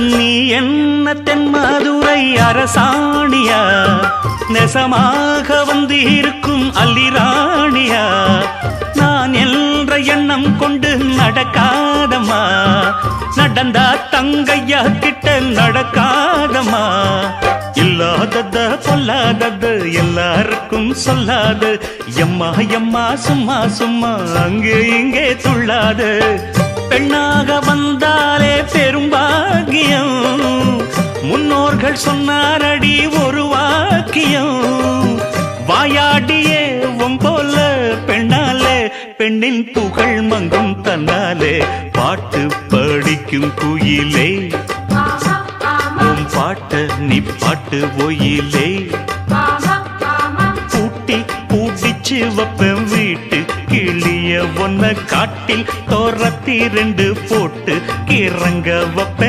நீ என்ன தென் மதுரை அரசாணியா? நெசமாக வந்து இருக்கும் அல்லிராணியா? நான் என்ற எண்ணம் கொண்டு நடக்காதம்மா. நடந்தா தங்கையா கிட்ட நடக்காதம்மா. இல்லாதத பொல்லாதது எல்லாருக்கும் சொல்லாது. எம்மா எம்மா சும்மா சும்மா அங்கே இங்கே துள்ளாது. பெண்ணாக வந்தாலே பெரும்பாகியம் அவள் சொன்னார் அடி ஒரு வாக்கியம். வாயாடியே போல பெண்ணாலே பெண்ணின் புகழ் மங்கும் தன்னாலே பாட்டு படிக்கும் குயிலே. உன் பாட்ட நீ பாட்டு ஒயிலே. பூட்டி பூட்டிச்சு வப்பேன் வீட்டு கிளிய ஒன்ன காட்டில் தோரத்தி ரெண்டு போட்டு கிறங்க வப்பேன்.